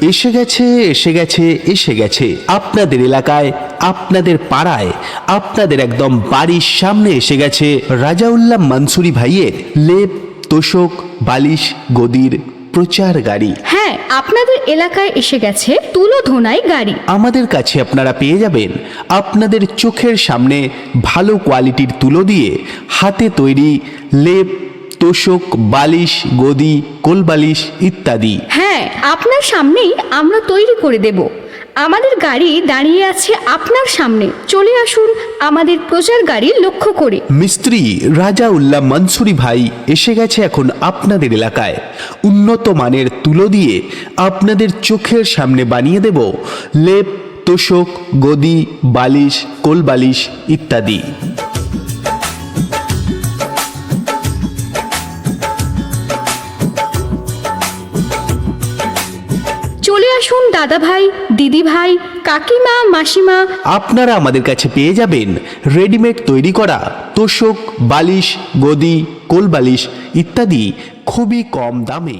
এসে গেছে এসে গেছে এসে গেছে। আপনাদের এলাকায় আপনাদের পাড়ায় আপনাদের একদম বাড়ির সামনে এসে গেছে রাজাউল্লাহ মানসুরি ভাইয়ের লেপ তোষক বালিশ গদির প্রচার গাড়ি। হ্যাঁ আপনাদের এলাকায় এসে গেছে তুলো ধোনাই গাড়ি। আমাদের কাছে আপনারা পেয়ে যাবেন আপনাদের চোখের সামনে ভালো কোয়ালিটির তুলো দিয়ে হাতে তৈরি লেপ তোষক বালিশ গদি কোলবালিশ ইত্যাদি। হ্যাঁ আপনার সামনেই আমরা তৈরি করে দেব। আমাদের গাড়ি দাঁড়িয়ে আছে আপনার সামনে। চলে আসুন আমাদের প্রচার গাড়ি লক্ষ্য করে। মিস্ত্রি রাজা উল্লাহ মনসুরি ভাই এসে গেছে এখন আপনাদের এলাকায়। উন্নত মানের তুলো দিয়ে আপনাদের চোখের সামনে বানিয়ে দেব। লেপ তোষক গদি বালিশ কোলবালিশ ইত্যাদি। আসুন দাদা ভাই দিদি ভাই কাকিমা, মাসিমা। আপনারা আমাদের কাছে পেয়ে যাবেন রেডিমেড তৈরি করা তোষক, বালিশ, গদি, কোলবালিশ ইত্যাদি খুবই কম দামে।